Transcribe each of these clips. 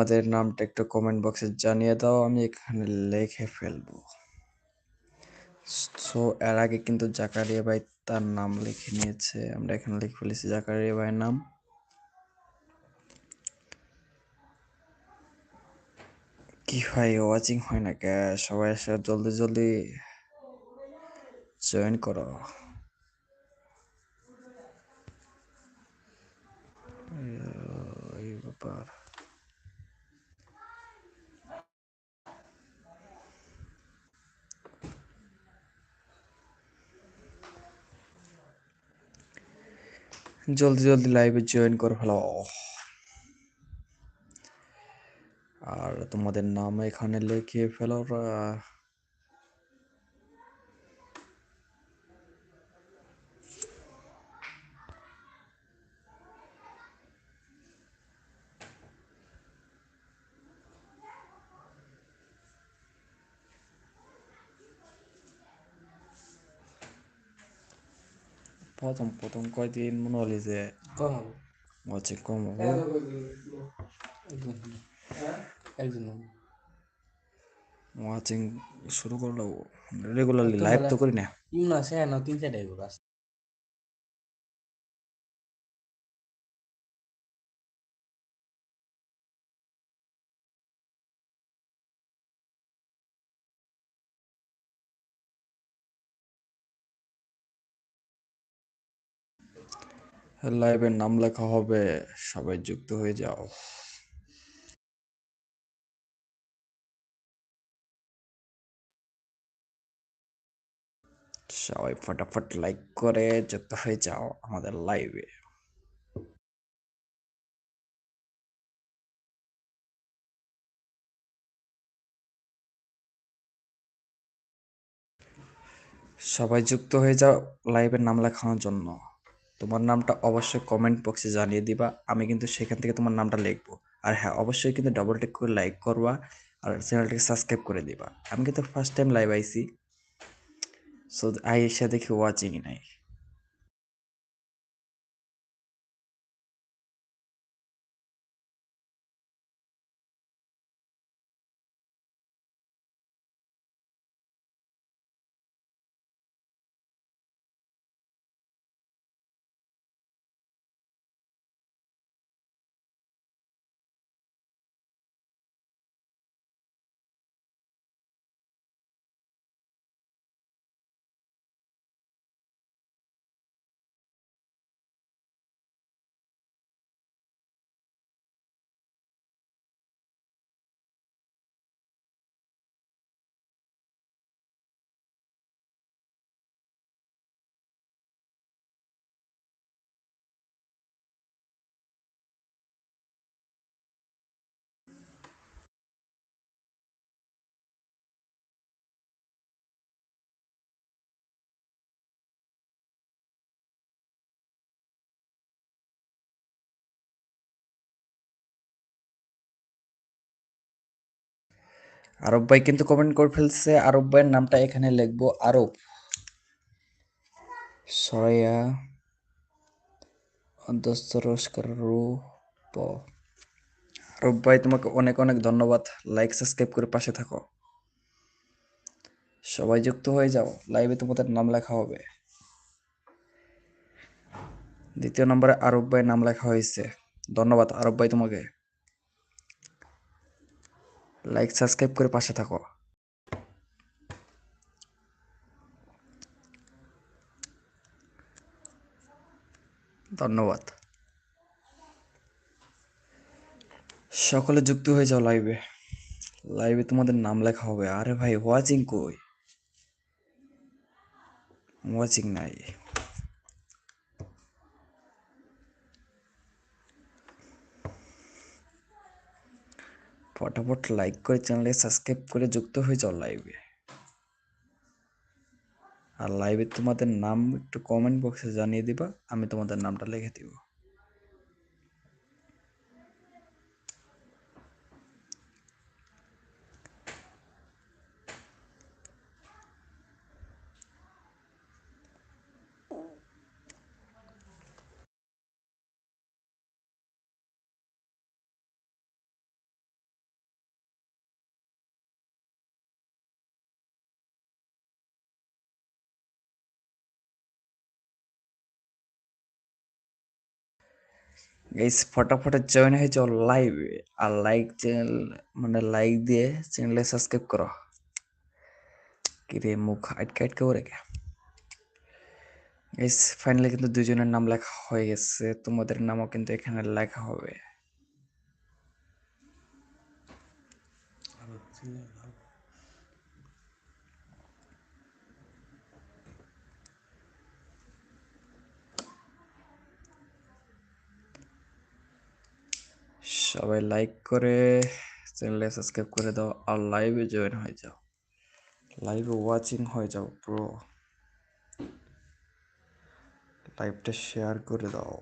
তোমাদের নামটা একটু কমেন্ট বক্সে জানিয়ে দাও, আমি এখানে লিখে ফেলব। সো এর আগে কিন্তু জাকারিয়া ভাই তার নাম লিখে নিয়েছে। আমরা এখানে লিখে ফেলেছি জাকারিয়া ভাইয়ের নাম। কি হয় ওয়াচিং হয় না কে? সবাই এসে জলদি জলদি জয়েন করো। এই ব্যাপার। জলদি জলদি লাইভে জয়েন করে ফেলো। আর তোমাদের নাম এখানে লিখিয়ে ফেলো প্রথম প্রথম কয়দিন মনে হলি যে কম হবে হচ্ছে কম হবে একজন ওয়াচিং শুরু করল রেগুলারলি লাইভ তো করি না ইমনা সে না তিন চারটাই করে লাইভের নাম লেখা হবে, সবাই যুক্ত হয়ে যাও। সবাই ফটাফট লাইক করে যুক্ত হয়ে যাও আমাদের লাইভে সবাই যুক্ত হয়ে যাও লাইভের নাম লেখানোর জন্য। তোমার নামটা অবশ্যই কমেন্ট বক্সে জানিয়ে দিবা। আমি কিন্তু সেখান থেকে তোমার নামটা লিখব। আর হ্যাঁ অবশ্যই কিন্তু ডবল টেক করে লাইক করবা আর চ্যানেলটাকে সাবস্ক্রাইব করে দিবা। আমি কিন্তু ফার্স্ট টাইম লাইভ আইছি। সো আই এসে দেখি ওয়াচিং নাই। আরব ভাই কিন্তু কমেন্ট করে ফেলছে। আরব ভাইয়ের নামটা এখানে লিখব, আরব। সরয়া অন্তস্তরস্কার রূপ। আরব ভাই, তোমাকে অনেক অনেক ধন্যবাদ। লাইক সাবস্ক্রাইব করে পাশে থাকো। সবাই যুক্ত হয়ে যাও। লাইভে তোমাদের নাম লেখা হবে। দ্বিতীয় নম্বরে আরব ভাই নাম লেখা হয়েছে। ধন্যবাদ আরব ভাই তোমাকে। লাইক সাবস্ক্রাইব করে পাশে থাকো। ধন্যবাদ। সকলে যুক্ত হয়ে যাও লাইভে লাইভে তোমাদের নাম লেখা হবে। আরে ভাই ওয়াচিং কই? ওয়াচিং নাই। ফটাফট লাইক করে চ্যানেলে সাবস্ক্রাইব করে যুক্ত হয়ে যাও লাইভে আর লাইভে তোমাদের নাম একটু কমেন্ট বক্সে জানিয়ে দিবা, আমি তোমাদের নামটা লিখে দিব। গাইস ফটাফট জয়েন হয়ে যাও লাইভে আর লাইক চ্যানেল মানে লাইক দিয়ে চ্যানেলে সাবস্ক্রাইব করো। কিরে মুখ আটকে আটকে ওরে কে? গাইস ফাইনালি কিন্তু দুজনের নাম লেখা হয়ে গেছে, তোমাদের নামও কিন্তু এখানে লেখা হবে। সবাই লাইক করে চ্যানেলে সাবস্ক্রাইব করে দাও আর লাইভে জয়েন হয়ে যাও। লাইভে ওয়াচিং হয়ে যাও প্রো লাইভটা শেয়ার করে দাও।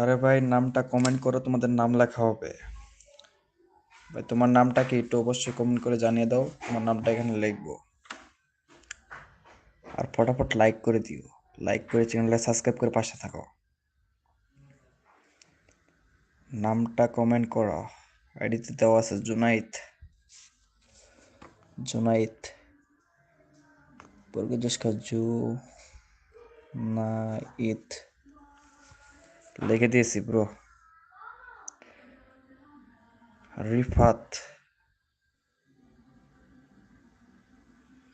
আরে ভাই, নামটা কমেন্ট করো, তোমাদের নাম লেখা হবে। ভাই, তোমার নামটা কি একটু অবশ্যই কমেন্ট করে জানিয়ে দাও, তোমার নামটা এখানে লিখব। আর ফটাফট লাইক করে দিও। লাইক করে চ্যানেলটা সাবস্ক্রাইব করে পাশে থাকো। নামটা কমেন্ট করো। আইডিতে দেওয়া আছে জুনাইদ। জুনাইদ। বর্গজস্কা জু না ইথ লিখে দিয়েছি ব্রো রিফাত।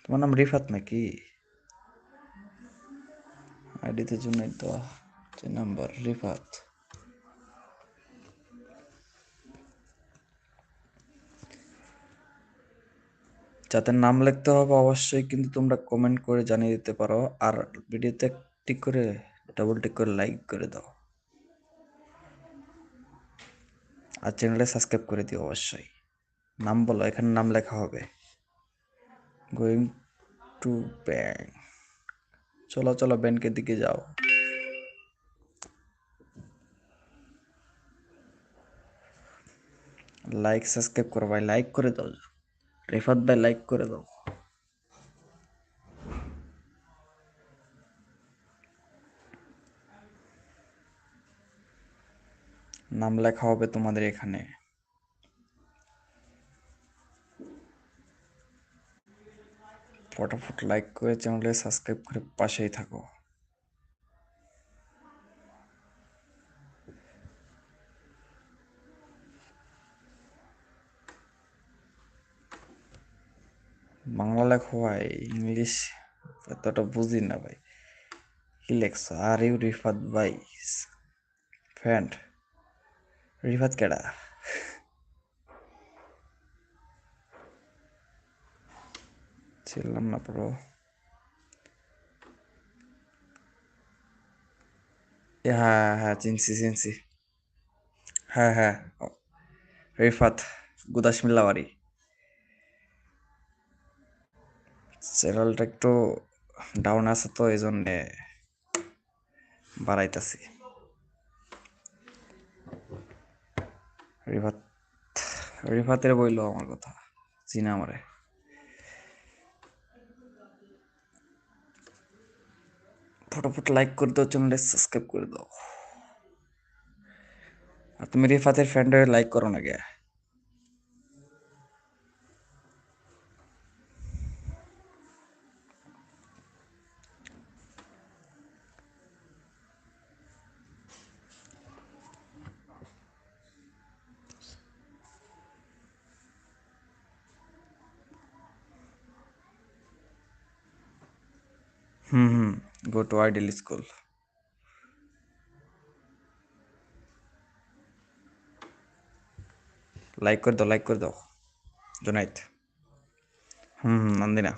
তোমার নাম রিফাত নাকি? আইডিতে জন্য যে নাম্বার, রিফাত। যাদের নাম লিখতে হবে অবশ্যই, কিন্তু তোমরা কমেন্ট করে জানিয়ে দিতে পারো, আর ভিডিওতে টিক করে ডাবল টিক করে লাইক করে দাও। আর চ্যানেলে সাবস্ক্রাইব করে দিও অবশ্যই। নাম বলো, এখানে নাম লেখা হবে। গোয়িং টু ব্যাংক চলো চলো ব্যাংকের দিকে যাও। লাইক সাবস্ক্রাইব করো ভাই। লাইক করে দাও। রিফাত ভাই লাইক করে দাও। নাম লেখা হবে তোমাদের এখানে। ফটাফট লাইক করে চ্যানেলে সাবস্ক্রাইব করে পাশেই থাকো। বাংলা লেখো ভাই, ইংলিশ এতটা বুঝি না ভাই। কি লেখছো? আর ইউ রিফাত ভাই ফ্রেন্ড রিফাত কেডা? ছিলাম না পুরো হ্যাঁ হ্যাঁ চিনছি চিনছি। হ্যাঁ হ্যাঁ রিফাত গুদাস মিল্লাবাড়ি চ্যানেলটা একটু ডাউন আছে তো, এই জন্যে বাড়াইতাছি। রিফাত, রিফাতের বইলো আমার কথা চিনা আমারে ফটোফট লাইক করে দাও চ্যানেলে সাবস্ক্রাইব করে দাও। আর তুমি রিফাতের ফ্রেন্ডে লাইক করো না গে। Hmm hmm go to ideal school like করে দাও লাইক করে দাও। জুনাইদ হুম হুম, নন্দিনা।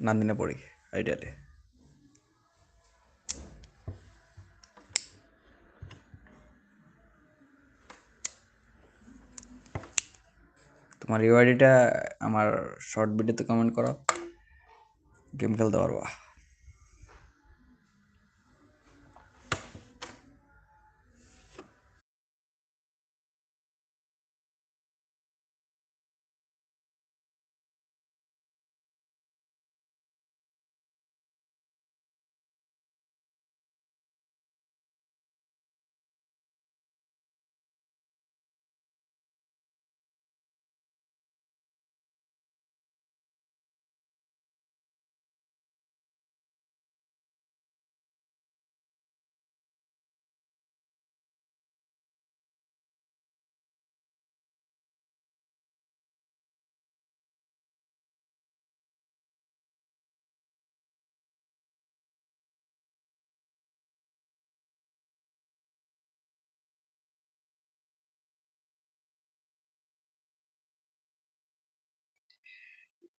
নান্দিনা পড়ি আইডিয়ালে তোমার ইউআইডিটা আমার শর্ট ভিডিওতে কমেন্ট করো। গেম খেলতে পারবা।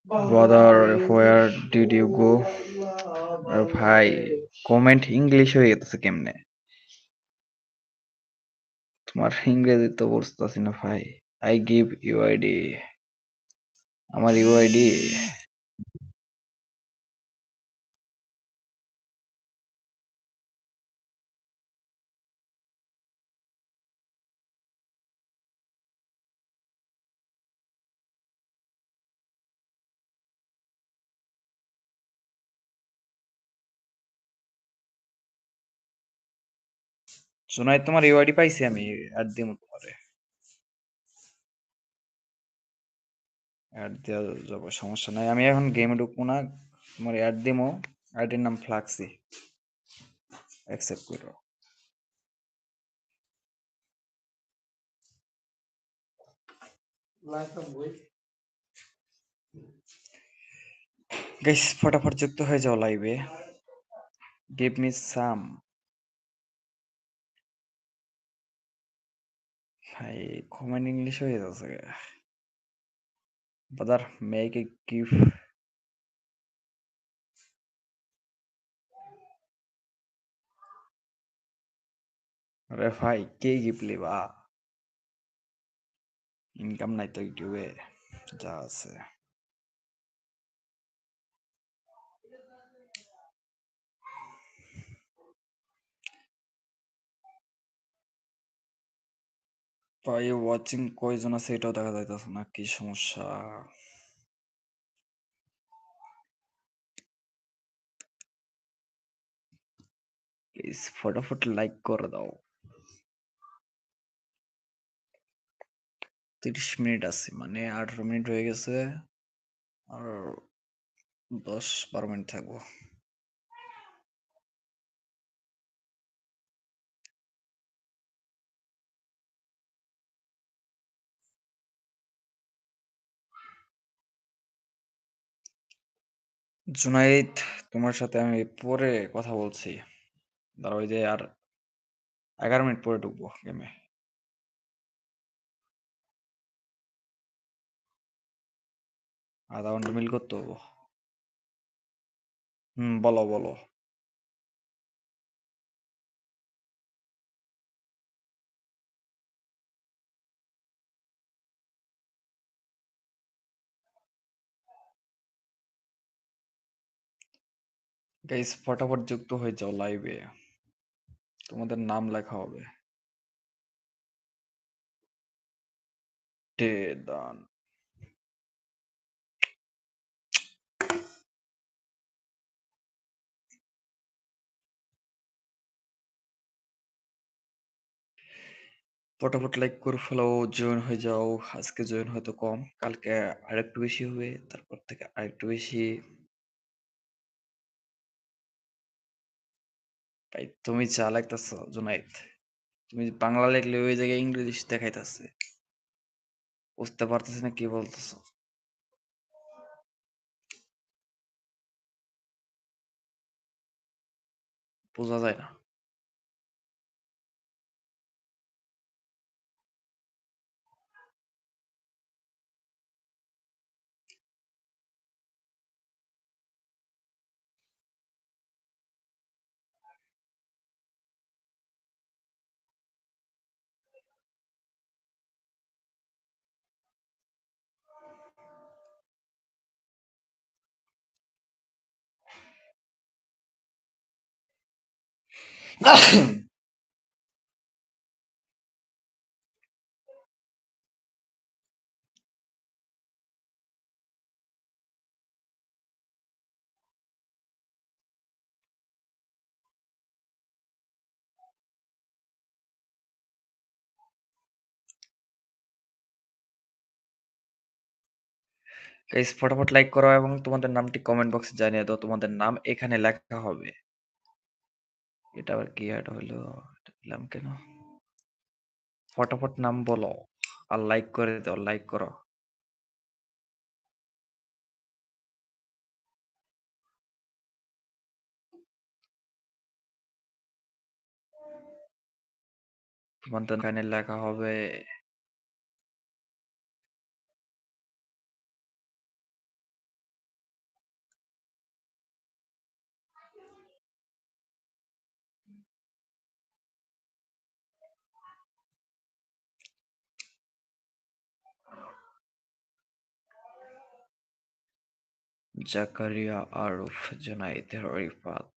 Brother where did you go ভাই কমেন্ট ইংলিশ হয়ে গেছে কেমনে? তোমার ইংরেজি তো বুঝতেছি না ভাই। আই গিভ ইউ ইউআইডি আমার ইউ ইউআইডি শোনাই তোমার ইউআইডি পাইছি আমি অ্যাড দিব তোমারে। অ্যাড দেওয়া যাবে সমস্যা নাই। আমি এখন গেমে ঢুকবো না তোমার অ্যাড দিমো। আইডির নাম ফ্লাক্সি। অ্যাকসেপ্ট করো। গাইস ফটাফট যুক্ত হয়ে যাও লাইভে গিভ মি সাম ভাই কমেন্ট ইংলিশ হয়ে যাচ্ছে। বাদার মেক এ গিভ আরে ভাই, কে গিফট লিবা? ইনকাম নাই তো ইউটিউবে যা আছে। ভাই ওয়াচিং কয়জন আছে এটাও দেখা যাইতেছে না, কি সমস্যা? প্লিজ ফটাফট লাইক করে দাও। তিরিশ মিনিট আছে মানে আঠারো মিনিট হয়ে গেছে, আর দশ বারো মিনিট থাকব। জুনাইদ, তোমার সাথে আমি পরে কথা বলছি। দাঁড়া ওই যে আর এগারো মিনিট পরে ঢুকবো গেমে আধা ঘণ্টা মিল করতে হব। হুম, বলো বলো। গাইস ফটাফট যুক্ত হয়ে যাও লাইভে তোমাদের নাম লেখা হবে। দান ফটাফট লাইক করে ফেলো জয়েন হয়ে যাও। আজকে জয়েন হয়তো কম। কালকে আরেকটু বেশি হবে, তারপর থেকে আরেকটু বেশি। ভাই, তুমি চা লাগতেছ, জুনাইদ। তুমি বাংলা লিখলে ওই জায়গায় ইংরেজি দেখাইতেছে। বুঝতে পারতেছি না কি বলতেছো। বোঝা যায় না। গাইস ফটাফট লাইক করো এবং তোমাদের নামটি কমেন্ট বক্সে জানিয়ে দাও, তোমাদের নাম এখানে লেখা হবে। এটা আবার কি অ্যাড হলো এটা দিলাম কেন ফটাফট নাম বলো আর লাইক করে দাও লাইক করো তোমাদের এখানে লেখা হবে জাকারিয়া আরুফ জুনাইদ রিফাত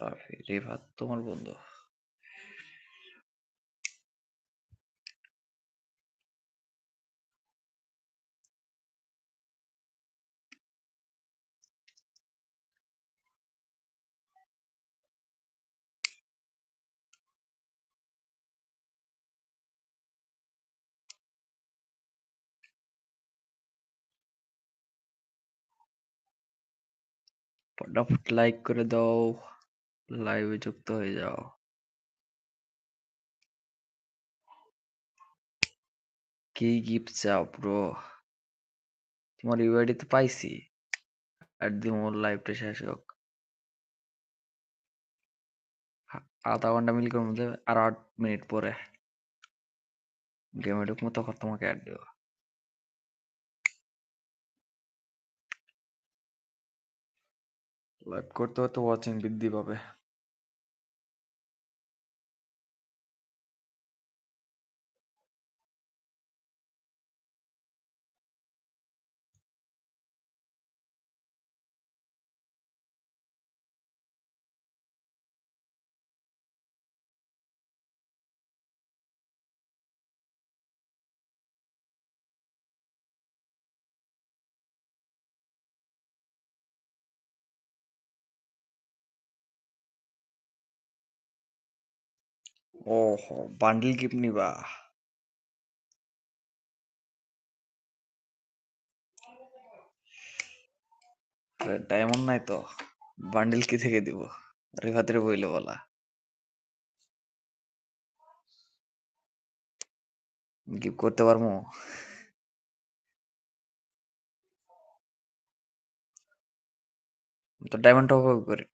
রাফি রিফাত তোমার বন্ধু। ফটাফট লাইক করে দাও লাইভে যুক্ত হয়ে যাও। কি গিফট চাও ব্রো তোমার ইউআইডি তো পাইছি। আর দিন ওর লাইভটা শেষ হোক। আধা ঘণ্টা মিলিকের মধ্যে আর আট মিনিট পরে। গেমে ঢুকবো, তখন তোমাকে অ্যাড দেবো। লাইভ করতে করতে ওয়াচিং বৃদ্ধি পাবে। ওহো বান্ডিল গিফট নিবা? ডায়মন্ড নাই তো। বান্ডিল কি থেকে দিব? রেফাতের বইলে বলা। গিফট করতে পারব তো ডায়মন্ড টপ আপ করি।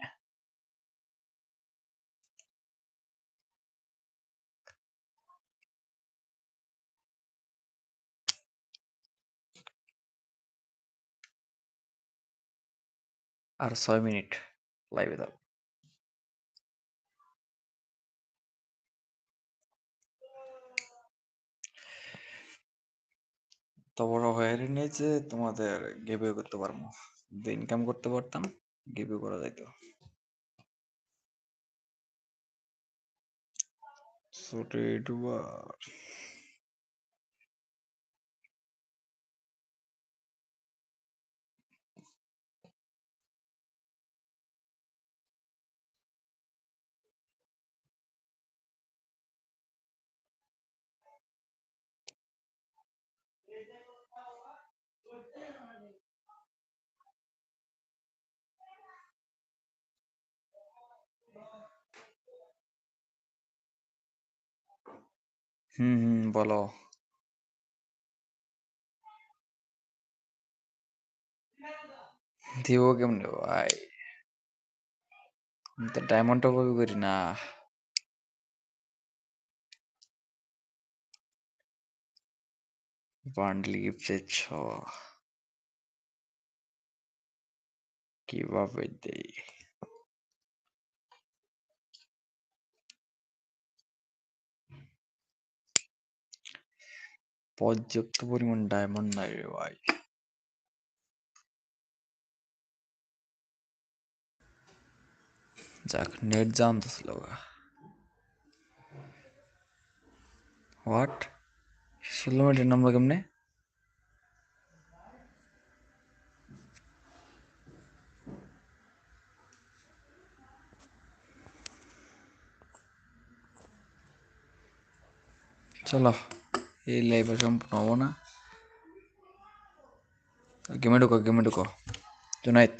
আর ছয় মিনিট লাইভে দাও। তো বড় হয়ে নিয়ে যে তোমাদের গিভওয়ে করতে পারব। ইনকাম করতে পারতাম গিভওয়ে করা যাইতো। ছোট ইউটিউবার হুম হুম বলো দিব কেমনে ভাই ডায়মন্ড টপ করি না বান্ডেল গিফট দিচ্ছ কীভাবে দেই পর্যাপ্ত পরিমাণ ডায়মন্ড নাই রে ভাই। যাক নেট জানতেছিল হোয়াট ষোলো মিনিটের নামলো কেমনে চলো এই লাইভ সম্পূর্ণ হব না গেমে ঢুকো গেমে ঢুকো জুনাইত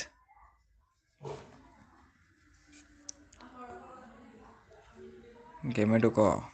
গেমে ঢুকো গেমে ঢুকো